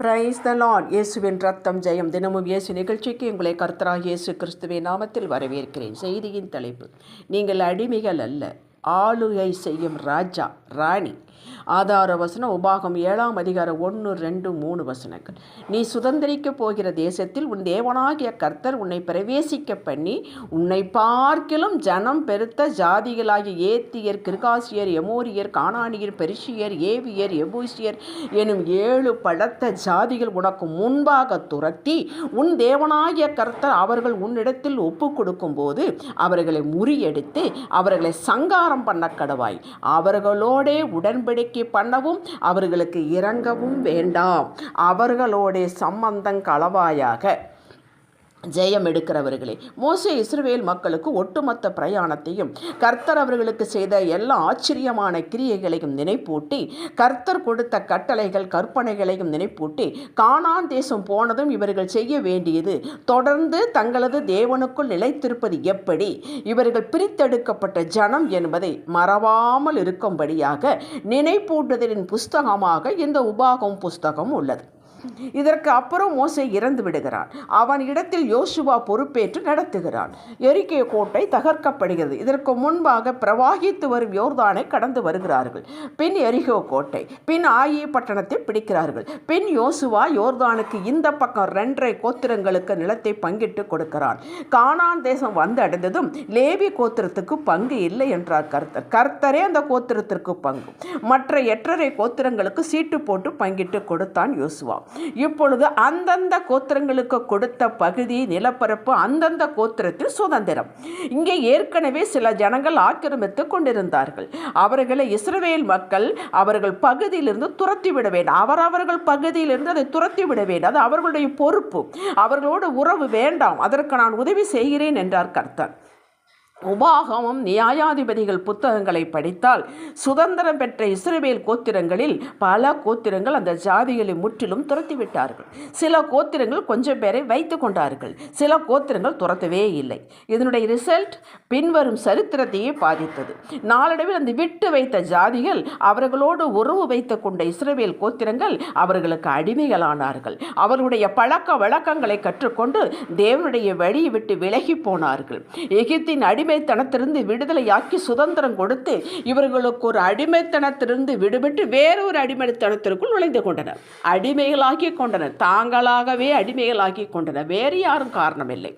Praise the Lord இயேசுவின் ரத்தம் ஜெயம். தினமும் இயேசு நிகழ்ச்சிக்கு உங்களை கர்த்தராக இயேசு கிறிஸ்துவின் நாமத்தில் வரவேற்கிறேன். செய்தியின் தலைப்பு நீங்கள் அடிமைகள் அல்ல. ஆளுகை செய்யும் ராஜா ராணி. ஆதார வசனம் உபாகம் ஏழாம் அதிகாரம் ஒன்று ரெண்டு மூணு வசனங்கள். நீ சுதந்திரிக்கப் போகிற தேசத்தில் உன் தேவனாகிய கர்த்தர் உன்னை பிரவேசிக்க பண்ணி உன்னை பார்க்கிலும் ஜனம் பெருத்த ஜாதிகளாகிய ஏத்தியர் கிருகாசியர் எமோரியர் காணானியர் பெருஷியர் ஏவியர் எபூசியர் எனும் ஏழு படத்த ஜாதிகள் உனக்கு முன்பாக துரத்தி உன் தேவனாகிய கர்த்தர் அவர்கள் உன்னிடத்தில் ஒப்பு கொடுக்கும்போது அவர்களை முறியடித்து அவர்களை சங்காரம் பண்ண கடவாய். அவர்களோடே உடன்படிக்கை பண்ணவும் அவர்களுக்கு இறங்கவும் வேண்டாம். அவர்களோடே சம்பந்தம் களவாயாக ஜெயம் எடுக்கிறவர்களே மோசே இஸ்ரவேல் மக்களுக்கு ஒட்டுமொத்த பிரயாணத்தையும் கர்த்தர் அவர்களுக்கு செய்த எல்லா ஆச்சரியமான கிரியைகளையும் நினைப்பூட்டி கர்த்தர் கொடுத்த கட்டளைகள் கற்பனைகளையும் நினைப்பூட்டி காணான் தேசம் போனதும் இவர்கள் செய்ய வேண்டியது தொடர்ந்து தங்களது தேவனுக்குள் நிலைத்திருப்பது எப்படி? இவர்கள் பிரித்தெடுக்கப்பட்ட ஜனம் என்பதை மறவாமல் இருக்கும்படியாக நினைப்பூட்டுதலின் புஸ்தகமாக இந்த உபாகம் புஸ்தகம் உள்ளது. இதற்கு அப்புறம் மோசை இறந்து விடுகிறான். அவன் இடத்தில் யோசுவா பொறுப்பேற்று நடத்துகிறான். எரிக்கே கோட்டை தகர்க்கப்படுகிறது. இதற்கு முன்பாக பிரவாகித்து வரும் யோர்தானை கடந்து வருகிறார்கள். பின் எரிகோ கோட்டை பின் ஆயி பட்டணத்தை பிடிக்கிறார்கள். பின் யோசுவா யோர்தானுக்கு இந்த பக்கம் ரெண்டரை கோத்திரங்களுக்கு நிலத்தை பங்கிட்டு கொடுக்கிறான். கானான் தேசம் வந்து அடைந்ததும் லேவி கோத்திரத்துக்கு பங்கு இல்லை என்றார் கர்த்தர். கர்த்தரே அந்த கோத்திரத்திற்கு பங்கு. மற்ற எட்டரை கோத்திரங்களுக்கு சீட்டு போட்டு பங்கிட்டு கொடுத்தான் யோசுவா. இப்பொழுது அந்தந்த கோத்திரங்களுக்கு கொடுத்த பகுதி நிலப்பரப்பு அந்தந்த கோத்திரத்தில் சுதந்திரம். இங்கே ஏற்கனவே சில ஜனங்கள் ஆக்கிரமித்து கொண்டிருந்தார்கள். அவர்களை இஸ்ரவேல் மக்கள் அவர்கள் பகுதியிலிருந்து துரத்தி விட வேண்டும் அவரவர்கள் பகுதியிலிருந்து அதை துரத்தி விட வேண்டும். அது அவர்களுடைய பொறுப்பு. அவர்களோடு உறவு வேண்டாம். அதற்கு நான் உதவி செய்கிறேன் என்றார் கர்த்தர். உபாகமும் நியாயாதிபதிகள் புத்தகங்களை படித்தால் சுதந்திரம் பெற்ற இஸ்ரவேல் கோத்திரங்களில் பல கோத்திரங்கள் அந்த ஜாதிகளை முற்றிலும் துரத்திவிட்டார்கள். சில கோத்திரங்கள் கொஞ்சம் பேரை வைத்து கொண்டார்கள். சில கோத்திரங்கள் துரத்தவே இல்லை. இதனுடைய ரிசல்ட் பின்வரும் சரித்திரத்தையே பாதித்தது. நாளடைவில் அந்த விட்டு வைத்த ஜாதிகள் அவர்களோடு உறவு வைத்து கொண்ட இஸ்ரவேல் கோத்திரங்கள் அவர்களுக்கு அடிமைகளானார்கள். அவர்களுடைய பழக்க வழக்கங்களை கற்றுக்கொண்டு தேவனுடைய வழியை விட்டு விலகி போனார்கள். எகிப்தின் அடிமை அடிமைத்தனத்திலிருந்து விடுதலையாக்கி சுதந்திரம் கொடுத்து இவர்களுக்கு ஒரு அடிமைத்தனத்திலிருந்து விடுபட்டு வேறொரு அடிமைத்தனத்திற்குள் நுழைந்து கொண்டனர். அடிமைகளாக்கி கொண்டனர். தாங்களாகவே அடிமைகளாக்கி கொண்டனர். வேறு யாரும் காரணமில்லை.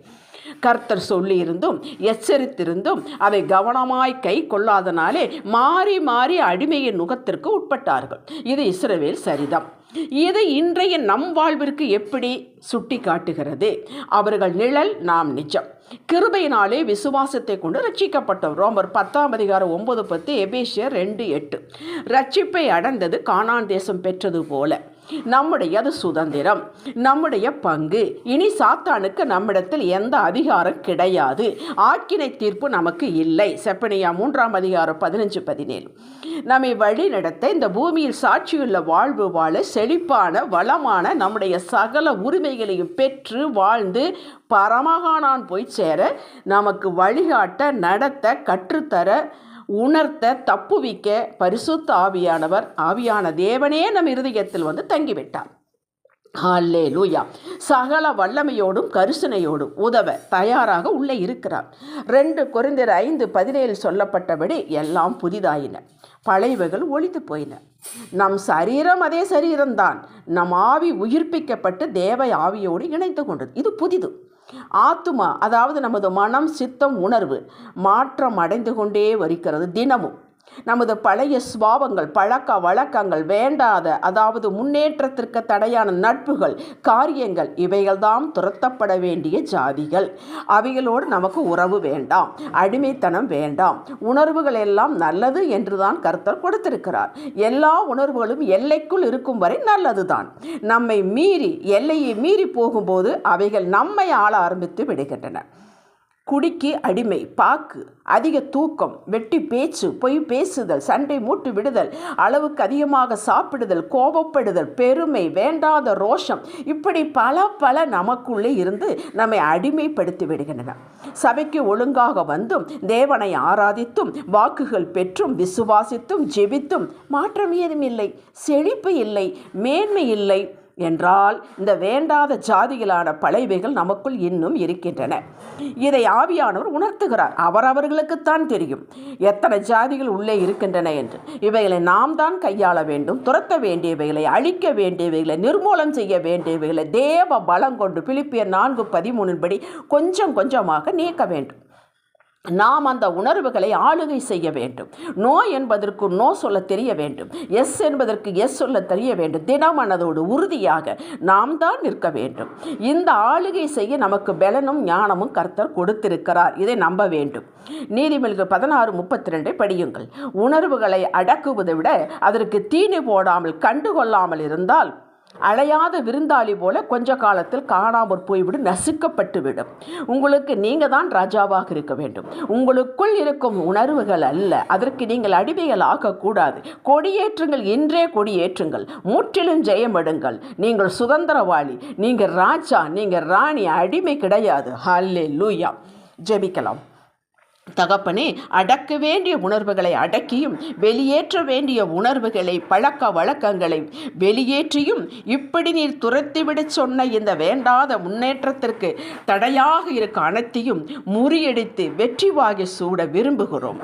கர்த்தர் சொல்லியிருந்தும் எச்சரித்திருந்தும் அதை கவனமாய் கை கொள்ளாதனாலே மாறி மாறி அடிமையின் நுகத்திற்கு உட்பட்டார்கள். இது இஸ்ரவேல் சரிதம். இது இன்றைய நம் வாழ்விற்கு எப்படி சுட்டி காட்டுகிறது அவர்கள் நிழல் நாம் நிஜம். கிருபையினாலே விசுவாசத்தை கொண்டு ரட்சிக்கப்பட்டோம். ரோமர் பத்தாம் அதிகாரம் ஒன்பது பத்து எபேஷியர் ரெண்டு எட்டு. ரட்சிப்பை அடைந்தது காணான் தேசம் பெற்றது போல. நம்முடைய அது சுதந்திரம் நம்முடைய பங்கு. இனி சாத்தானுக்கு நம்மிடத்தில் எந்த அதிகாரம் கிடையாது. ஆக்கினை தீர்ப்பு நமக்கு இல்லை. செப்பனியா மூன்றாம் அதிகாரம் பதினஞ்சு பதினேழு. நம்மை வழி நடத்த இந்த பூமியில் சாட்சியுள்ள வாழ்வு வாழ செழிப்பான வளமான நம்முடைய சகல உரிமைகளையும் பெற்று வாழ்ந்து பரமகானான் போய் சேர நமக்கு வழிகாட்ட நடத்த கற்றுத்தர உணர்த்த தப்புவிக்க பரிசுத்த ஆவியானவர் ஆவியான தேவனே நம் இருதயத்தில் வந்து தங்கிவிட்டார். ஹாலே லூயா சகல வல்லமையோடும் கருசனையோடும் உதவ தயாராக உள்ளே இருக்கிறார். ரெண்டு குறைந்தர் ஐந்து பதினேழு சொல்லப்பட்டபடி எல்லாம் புதிதாயின. பழையவைகள் ஒழித்து போயின. நம் சரீரம் அதே சரீரம்தான். நம் ஆவி உயிர்ப்பிக்கப்பட்டு தேவ ஆவியோடு இணைந்து கொண்டது. இது புதிது. ஆத்துமா அதாவது நமது மனம் சித்தம் உணர்வு மாற்றம் அடைந்து கொண்டே வருகிறது தினமும். நமது பழைய சுவாபங்கள் பழக்க வழக்கங்கள் வேண்டாத அதாவது முன்னேற்றத்திற்கு தடையான நட்புகள் காரியங்கள் இவைகள்தான் துரத்தப்பட வேண்டிய ஜாதிகள். அவைகளோடு நமக்கு உறவு வேண்டாம் அடிமைத்தனம் வேண்டாம். உணர்வுகள் எல்லாம் நல்லது என்றுதான் கருத்தர் கொடுத்திருக்கிறார். எல்லா உணர்வுகளும் எல்லைக்குள் இருக்கும் வரை நல்லதுதான். நம்மை மீறி எல்லையை மீறி போகும்போது அவைகள் நம்மை ஆள ஆரம்பித்து விடுகின்றன. குடிக்கு அடிமை பாக்கு அதிக தூக்கம் வெட்டி பேச்சு பொய் பேசுதல் சண்டை மூட்டு விடுதல் அளவுக்கு அதிகமாக சாப்பிடுதல் கோபப்படுதல் பெருமை வேண்டாத ரோஷம் இப்படி பல பல நமக்குள்ளே இருந்து நம்மை அடிமைப்படுத்தி விடுகின்றன. சபைக்கு ஒழுங்காக வந்தும் தேவனை ஆராதித்தும் வாக்குகள் பெற்றும் விசுவாசித்தும் ஜெபித்தும் மாற்றம் ஏதும் இல்லை. செழிப்பு இல்லை மேன்மை இல்லை. என்றால் இந்த வேண்டாத ஜாதிகளான பழைவைகள் நமக்குள் இன்னும் இருக்கின்றன. இதை ஆவியானவர் உணர்த்துகிறார். அவரவர்களுக்குத்தான் தெரியும். எத்தனை ஜாதிகள் உள்ளே இருக்கின்றன என்று. இவைகளை நாம் தான் கையாள வேண்டும் துரத்த வேண்டியவைகளை அழிக்க வேண்டியவைகளை நிர்மூலம் செய்ய வேண்டியவைகளை தேவ பலம் கொண்டு பிலிப்பியர் நான்கு பதிமூணின்படி கொஞ்சம் கொஞ்சமாக நீக்க வேண்டும். நாம் அந்த உணர்வுகளை ஆளுகை செய்ய வேண்டும். நோ என்பதற்கு நோ சொல்ல தெரிய வேண்டும். எஸ் என்பதற்கு எஸ் சொல்ல தெரிய வேண்டும். தினமனதோடு உறுதியாக நாம் தான் நிற்க வேண்டும். இந்த ஆளுகை செய்ய நமக்கு பலனும் ஞானமும் கர்த்தர் கொடுத்திருக்கிறார். இதை நம்ப வேண்டும். நீதிமொழிகள் பதினாறு முப்பத்தி ரெண்டை படியுங்கள். உணர்வுகளை அடக்குவதை விட அதற்கு தீனி போடாமல் கண்டுகொள்ளாமல் இருந்தால் அழையாத விருந்தாளி போல கொஞ்ச காலத்தில் காணாமற் போய்விடும் நசுக்கப்பட்டுவிடும். உங்களுக்கு நீங்கள் தான் ராஜாவாக இருக்க வேண்டும். உங்களுக்குள் இருக்கும் உணர்வுகள் அல்ல. அதற்கு நீங்கள் அடிமைகள் ஆகக்கூடாது. கொடியேற்றுங்கள் இன்றே கொடியேற்றுங்கள். முற்றிலும் ஜெயமிடுங்கள். நீங்கள் சுதந்திரவாளி நீங்கள் ராஜா நீங்கள் ராணி அடிமை கிடையாது. ஹல்லே லூயா ஜெபிக்கலாம். தகப்பனே அடக்க வேண்டிய உணர்வுகளை அடக்கியும் வெளியேற்ற வேண்டிய உணர்வுகளை பழக்க வழக்கங்களை வெளியேற்றியும் இப்படி நீர் துரத்திவிடச் சொன்ன இந்த வேண்டாத முன்னேற்றத்திற்கு தடையாக இருக்க அனைத்தையும் முறியடித்து வெற்றி வாகி சூட விரும்புகிறோம்.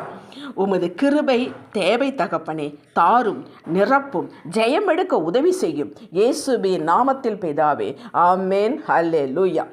உமது கிருபை தேவை தகப்பனே தாரும் நிரப்பும் ஜெயமெடுக்க உதவி செய்யும். இயேசுபி நாமத்தில் பிதாவே ஆமேன் ஹல்லே லூயா